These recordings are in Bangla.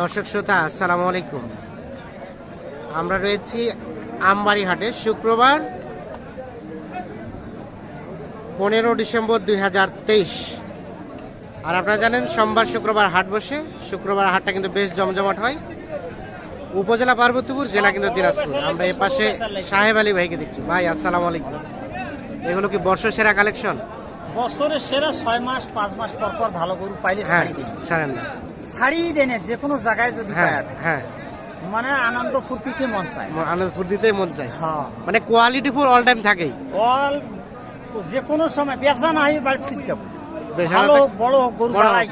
দর্শক শ্রোতা আসসালামু আলাইকুম। আমরা রয়েছি আমবাড়ি হাটে শুক্রবার পনেরো ডিসেম্বর দুই হাজার তেইশ। আর আপনারা জানেন সোমবার শুক্রবার হাট বসে। শুক্রবার হাটটা কিন্তু বেশ জমজমাট হয়। উপজেলা পার্বতীপুর জেলা কিন্তু দিনাজপুর। আমরা এ পাশে সাহেব আলী ভাইকে দেখছি। ভাই আসসালামু আলাইকুম। এগুলো কি বর্ষ সেরা কালেকশন? বছরের সেরা ছয় মাস পাঁচ মাস পর পর ভালো গরু পাইলে হ্যাঁ ছাড়েন না। ছাড়ি দেনে যে কোনো জায়গায় যদি হ্যাঁ পাওয়া হ্যাঁ। মানে আনন্দ ফুর্তিতে মন চায়। আনন্দপুর দিতেই মন চায়। হ্যাঁ। মানে কোয়ালিটি ফুল অল টাইম থাকেই। অল যে কোনো সময় ব্যবসা না হয় বাড়ি ছুটতে যাব বেচা ভালো বড় গরু বাড়াই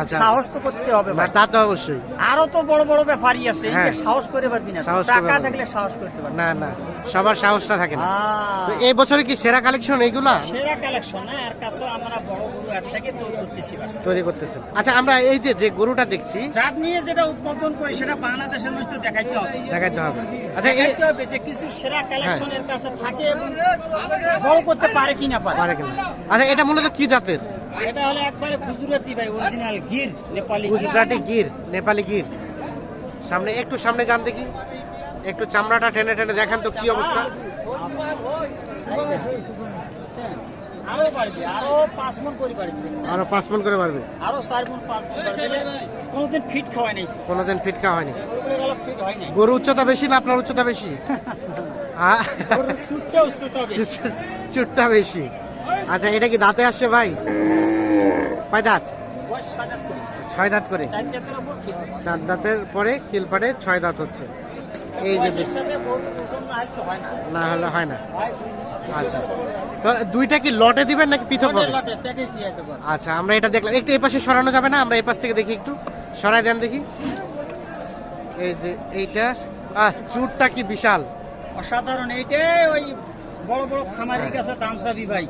আচ্ছা। সাহস তো করতে হবে তা তো অবশ্যই। আরও তো বড় বড় ব্যাপারই আছে হ্যাঁ। সাহস করে পারবি না। টাকা থাকলে সাহস করতে পারবি। না না। সবার সাহসটা থাকে না। হ্যাঁ। তো এই বছরে কি সেরা কালেকশন এইগুলা? সেরা কালেকশন না আর কাছে আমরা বড় গরু আর থেকে তো করতেছি তৈরি করতেছেন। আচ্ছা আমরা এই যে যে গরুটা দেখছি জাত নিয়ে যেটা উৎপাদন করি সেটা বাংলাদেশের মধ্যে দেখাইতে হবে। দেখাইতে হবে। আচ্ছা এই দেখাইতে হবে যে কিছু সেরা কালেকশন এর কাছে থাকে এবং বড় করতে পারে কি না পারে। পারে কিনা। আচ্ছা এটা মূলত কি জাতের? এটা হলো একবারে গুজরাটি ভাই অরিজিনাল গির নেপালি। গুজরাটি গির নেপালি গির। সামনে একটু সামনে যান দেখি। একটু চামড়াটা টেনে টেনে দেখেন তো কি অবস্থা? আরও পাঁচ মন করে পারবে কোনোদিন ফিট নাই। কোনোদিন হয়নি। ফিট হয় গরু উচ্চতা বেশি না আপনার উচ্চতা বেশি? চুটটা বেশি। আচ্ছা এটা কি দাঁতে আসছে ভাই? কয় দাঁত? ছয় দাঁত করে। চার দাঁতের পরে খিলপাটে ছয় দাঁত হচ্ছে। এই যে না। হলে হয় না। আচ্ছা তো দুইটা কি লটে দিবেন নাকি পৃথক আচ্ছা আমরা এটা দেখলাম। একটু এই পাশে সরানো যাবে না? আমরা এই পাশ থেকে দেখি একটু। সরাই দেন দেখি। এই যে এইটা। আহ চুটটা কি বিশাল। অসাধারণ এইটাই ওই বড় বড় খামারির। কাছে দাম চাবি ভাই।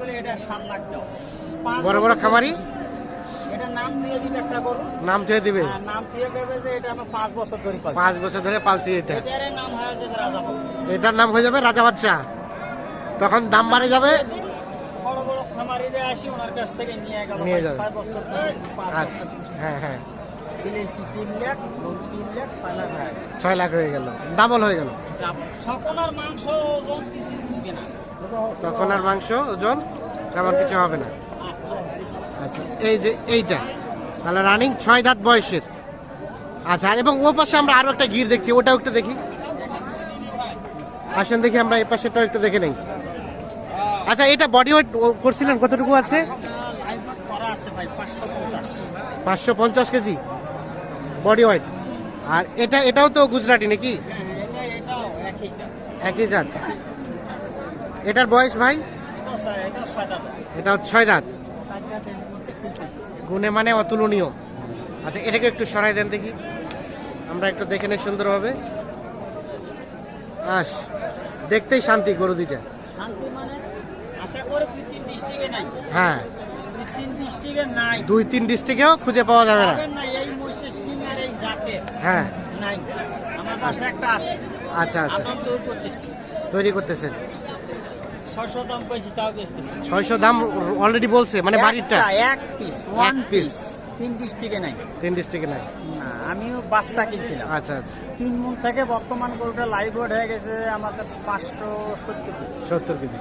বলে এটা সাত লাখ বড় বড় খামারি? এটা নাম দিয়ে দিবে একটা গরু। নাম চেয়ে দিবে? নাম দিয়ে দেবে যে এটা আমার পাঁচ বছর ধরে পাচ্ছি পাঁচ বছর ধরে পালছি এটা। এটার নাম হয়ে যাবে রাজা বাবু। এটার নাম হয়ে যাবে রাজা বাদশাহ। তখন দাম বাড়ে যাবে? বড় বড় খামারিরা আসি ওনার কাছ থেকে নিয়ে গেল। নিয়ে যাবে। ছয় বছর আচ্ছা হ্যাঁ হ্যাঁ। তিন লাখ তিন লাখ ছয় লাখ হয়ে গেল। ছয় লাখ হয়ে গেল। ডাবল হয়ে গেল। সকল আর মাংস ওজন কিছু তখন আর মাংস ওজন তেমন কিছু হবে না। আচ্ছা এই যে এইটা। তাহলে রানিং ছয় দাঁত বয়সের। আচ্ছা এবং ও পাশে আমরা আরও একটা গির দেখছি ওটাও একটু দেখি। আসেন দেখি আমরা এই পাশেটাও একটু দেখে নেই। আচ্ছা এটা বডি ওয়েট করছিলেন কতটুকু আছে? পাঁচশো পঞ্চাশ কেজি। বডি ওয়েট আর এটা এটাও তো গুজরাটি নাকি? একই জাত। এটার বয়স ভাই? এটাও ছয় দাঁত আছে। এটা ছয় দাঁত চার দাঁতের মধ্যে খুব বেশি। গুণে মানে অতুলনীয়। আচ্ছা এটাকে একটু সরাই দেন দেখি। আমরা একটু দেখে নেই সুন্দরভাবে। আস দেখতেই শান্তি গরু দুইটা। মানে হ্যাঁ। দুই তিন ডিস্ট্রিক্টেও খুঁজে পাওয়া যাবে না। হ্যাঁ। আচ্ছা আচ্ছা। তৈরি করতেছেন। ছয়শো দাম পেয়েছি তাও বেচতেছি। ছয়শো দাম অলরেডি বলছে মানে একটা, এক পিস ওয়ান পিস। তিন ডিস্ট্রিক্টে নাই। তিন ডিস্ট্রিক্টে নাই? না আমিও বাচ্চা কিনছিলাম। আচ্ছা আচ্ছা। তিন মন থেকে বর্তমান গরুটা লাইভ ওয়েট হয়ে গেছে আমাদের পাঁচশো সত্তর কেজি। সত্তর কেজি।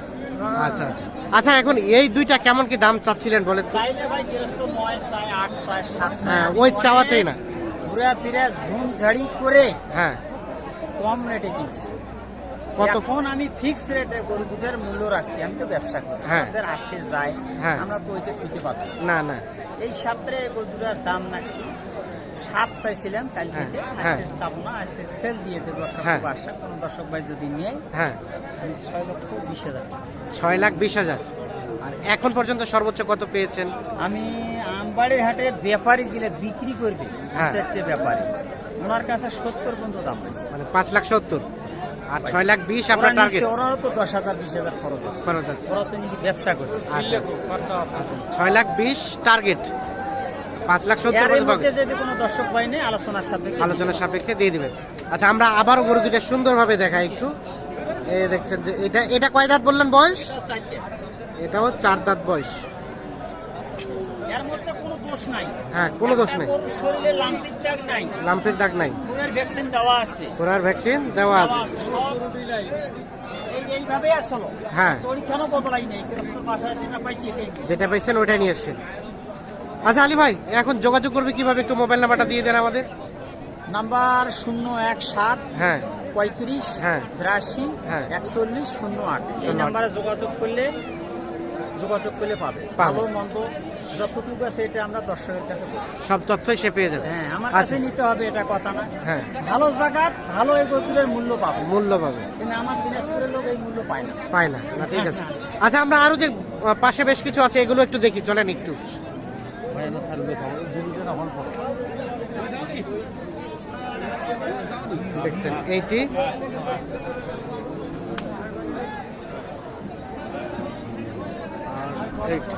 আচ্ছা আচ্ছা। আচ্ছা এখন এই দুইটা কেমন কি দাম চাচ্ছিলেন বলে? চাইলে ভাই গৃহস্থ নয় চাই আট চাই সাত চাই হ্যাঁ ওই চাওয়া চাই না। ঘুরে ফিরে ঝুম ঝাড়ি করে হ্যাঁ। কম রেটে কিনছি। এখন আমি ফিক্স রেটে গরু দুধের মূল্য রাখছি আমি তো ব্যবসা করি হ্যাঁ। আমাদের আসে যায় হ্যাঁ। আমরা তো ওইটা পারব না। না এই গরু দুটার দাম রাখছি সাত চাইছিলাম কাল হ্যাঁ, থেকে। আজকে যাব না আজকে সেল দিয়ে দেবো একটা। আশা কোনো দর্শক ভাই যদি নেয় হ্যাঁ ছয় লক্ষ বিশ হাজার ছয় লাখ বিশ হাজার আর এখন পর্যন্ত সর্বোচ্চ কত পেয়েছেন আমি আমবাড়ি হাটে ব্যাপারী যিনি বিক্রি করবে ব্যাপারী ওনার কাছে সত্তর পর্যন্ত দাম মানে পাঁচ লাখ সত্তর আর ছয় লাখ বিশ আপনার টার্গেট তো দশ হাজার বিশ হাজার খরচ আছে। খরচ আছে। ওরা তো নাকি ব্যবসা করে। আচ্ছা আচ্ছা। ছয় লাখ বিশ টার্গেট পাঁচ লাখ সত্তর যদি কোনো দর্শক নেই আলোচনার সাথে আলোচনার সাপেক্ষে দিয়ে দিবেন। আচ্ছা আমরা আবারও গরু দুইটা সুন্দরভাবে দেখাই একটু। এই দেখছেন যে এটা এটা কয় দাঁত বললেন বয়স। এটাও চার দাঁত বয়স। এর মধ্যে দোষ নাই। হ্যাঁ কোনো দোষ নেই। গরুর শরীরে লাম্পির দাগ নাই। লাম্পের দাগ নাই। পুরের ভ্যাকসিন দেওয়া আছে। ঘোড়ার ভ্যাকসিন দেওয়া আছে। সব আসলো। হ্যাঁ। তোর কেন বদলাই নেই। যেটা পাইছি যেটা পাইছেন ওইটাই নিয়ে এসছেন। আচ্ছা আলী ভাই এখন যোগাযোগ করবে কীভাবে? একটু মোবাইল নাম্বারটা দিয়ে দেন আমাদের। নাম্বার শূন্য এক সাত হ্যাঁ। পঁয়ত্রিশ হ্যাঁ। বিরাশি হ্যাঁ। একচল্লিশ শূন্য আট। এই নাম্বারে যোগাযোগ করলে যোগাযোগ করলে পাবে। পাবে। ভালো মন্দ যতটুকু আছে এটা আমরা দর্শকের কাছে সব তথ্যই সে পেয়ে যাবে। হ্যাঁ আমার আচ্ছা। কাছে নিতে হবে এটা কথা না। হ্যাঁ। ভালো জায়গা ভালো এই গোত্রের মূল্য পাবে। মূল্য পাবে। কিন্তু আমার দিনাজপুরের লোক এই মূল্য পায় না। পায় না। না ঠিক আছে। আচ্ছা আমরা আরও যে পাশে বেশ কিছু আছে এগুলো একটু দেখি। চলেন একটু। দেখছেন এইটি। আর এইটি।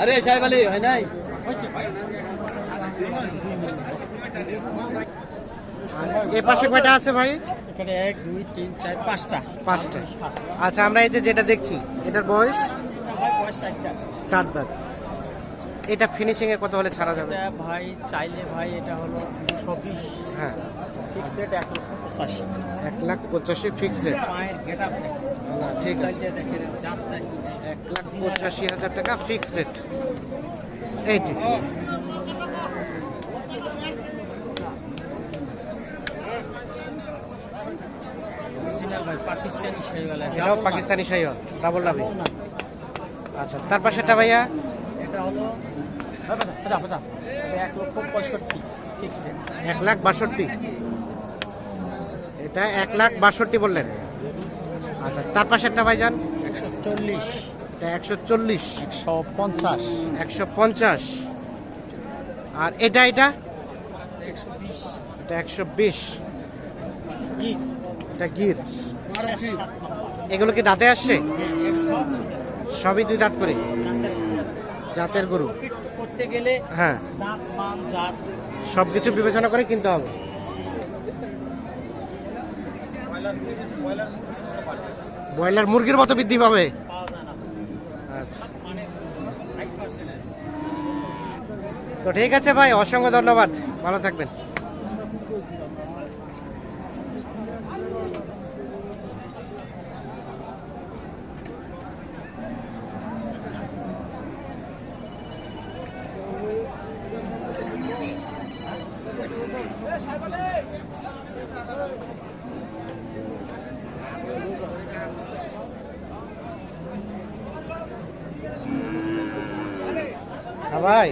আরে সাহেব আলী হয় নাই? এ পাশে কয়টা আছে ভাই? এখানে এক দুই তিন চার পাঁচটা। পাঁচটা। আচ্ছা আমরা এই যে যেটা দেখছি এটার বয়স? এটা বয়স চার দাঁত। এটা ফিনিশিং এ কত হলে ছাড়া যাবে? ভাই চাইলে ভাই এটা হলো দুশো বিশ। হ্যাঁ। ফিক্স রেট এক লক্ষ পঁচাশি। এক লাখ পঁচাশি ফিক্স রেট পায়ের গেট আপ ঠিক আছে। এক লাখ পঁচাশি হাজার টাকা ফিক্স রেট এইটি। ভাই পাকিস্তানি সেইওয়ালা এটাও পাকিস্তানি শাহিওয়াল ডাবল লাভি আচ্ছা তার পাশেরটা ভাইয়া? এটা হলো এক লক্ষ পঁয়ষট্টি এক লাখ বাষট্টি। এটা এক লাখ বাষট্টি বললেন। আচ্ছা তার পাশেরটা ভাইজান? একশো চল্লিশ। এটা একশো চল্লিশ। একশো পঞ্চাশ। একশো পঞ্চাশ। আর এটা এটা? এটা একশো বিশ। এটা গির। এগুলো কি দাঁতে আসছে? সবই দুই দাঁত করে। জাতের গরু। করতে গেলে হ্যাঁ। দাঁত মান জাত। সব কিছু বিবেচনা করে কিনতে হবে। ব্রয়লার মুরগির মতো বৃদ্ধি পাবে? আচ্ছা। মানে তো ঠিক আছে ভাই অসংখ্য ধন্যবাদ। ভালো থাকবেন। ভাই।